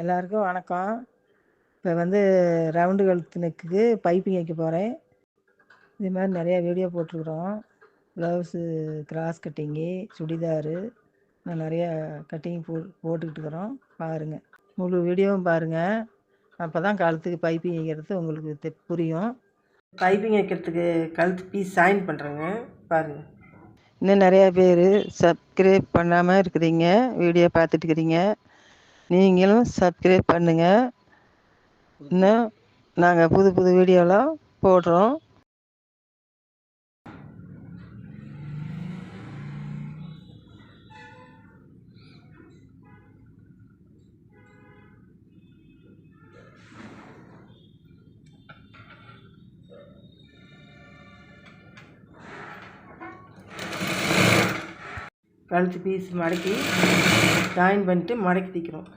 எல்லாருக்கும் வணக்கம். இப்போ வந்து ரவுண்டு கழுத்து நெக்குக்கு பைப்பிங் வைக்க போகிறேன் இது மாதிரி நிறையா வீடியோ போட்டிருக்குறோம். ப்ளவுஸு கிராஸ் கட்டிங்கு சுடிதாரு நான் நிறையா கட்டிங் போ போட்டுக்கிட்டு இருக்கிறோம். பாருங்கள் முழு வீடியோவும் பாருங்கள் அப்போ தான் கழுத்துக்கு பைப்பிங் வைக்கிறது உங்களுக்கு புரியும். பைப்பிங் வைக்கிறதுக்கு கழுத்து பீஸ் ஜாயின் பண்ணுறேங்க பாருங்கள் இன்னும் நிறையா பேர் சப்ஸ்கிரைப் பண்ணாமல் இருக்கிறீங்க. வீடியோ பார்த்துட்டு இருக்கிறீங்க. நீங்களும் சப்ஸ்கிரைப் பண்ணுங்கள் இன்னும் நாங்கள் புது புது வீடியோலாம் போடுறோம். கழுத்து பீஸ் மடக்கி ஜாயின் பண்ணிட்டு மடக்கி தைக்கிறோம்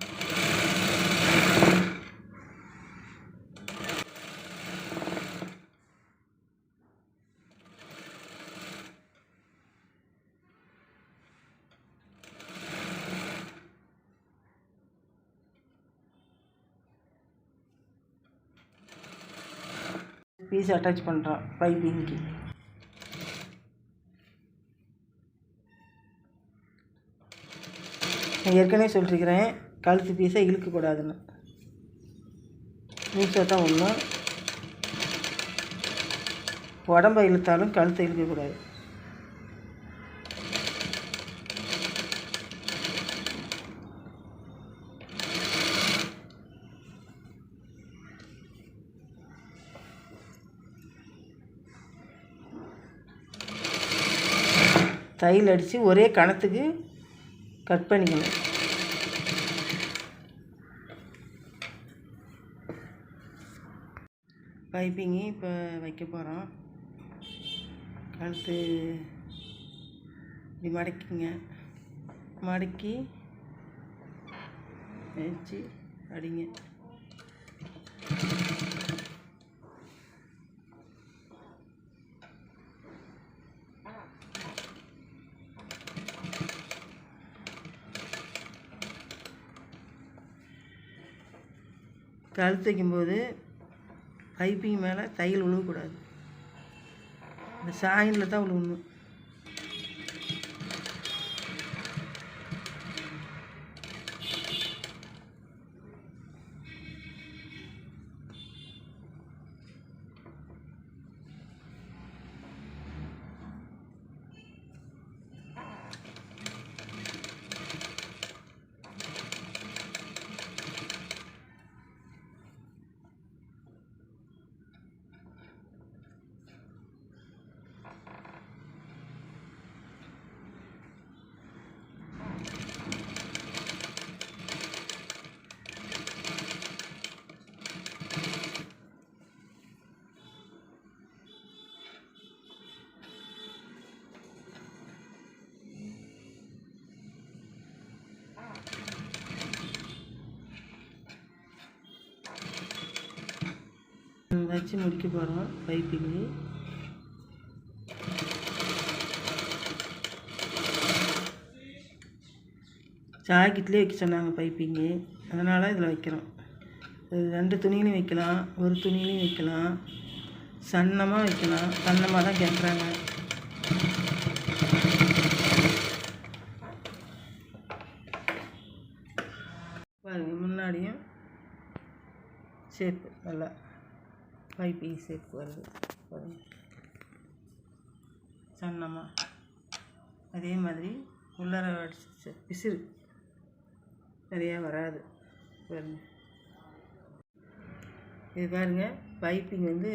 பீஸ் அட்டாச் பண்ணுறோம் பைப்பிங்க்கு நான் ஏற்கனவே சொல்லிருக்கிறேன் கழுத்து பீஸை இழுக்கக்கூடாதுன்னு நீச்சல் தான் ஒன்றும் உடம்பை இழுத்தாலும் கழுத்தை இழுக்கக்கூடாது தையல் அடித்து ஒரே கணத்துக்கு கட் பண்ணிக்கணும். பைப்பிங்கு இப்போ வைக்க போகிறோம் கழுத்து இப்படி மடக்கிங்க. மடக்கி வச்சு அடிங்க. கழுத்து வைக்கும்போது பைப்பிங் மேலே தையல் விழுகக்கூடாது இந்த சாயினில் தான் விழுகணும் வச்சு முடிக்க போகிறோம் பைப்பிங்கு ஜாக்கெட்லேயே வைக்க சொன்னாங்க பைப்பிங்கு அதனால் இதில் வைக்கிறோம். ரெண்டு துணியிலையும் வைக்கலாம் ஒரு துணியிலையும் வைக்கலாம். சன்னமாக வைக்கலாம். சன்னமாக தான் கேட்குறாங்க பாருங்கள் முன்னாடியும் ஷேப்பு நல்லா பைப்பிங் ஷேப் வருது சன்னமாக அதே மாதிரி உள்ளார அடிச்ச பிசிறு நிறையா வராது. பாருங்க. இது பாருங்க பைப்பிங் வந்து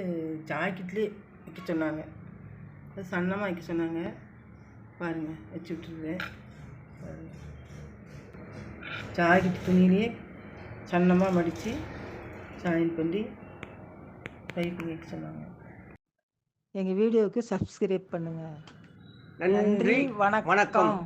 ஜாக்கெட்லேயே வைக்க சொன்னாங்க. அது சன்னமாக வைக்க சொன்னாங்க. பாருங்கள் வச்சு விட்டுருக்கேன் ஜாக்கெட் துணியிலேயே சன்னமாக மடித்து ஜாயின் பண்ணி பைப்பிங் வைக்க சொன்னாங்க. எங்கள் வீடியோவுக்கு சப்ஸ்கிரைப் பண்ணுங்கள் நன்றி. வணக்கம். வணக்கம்.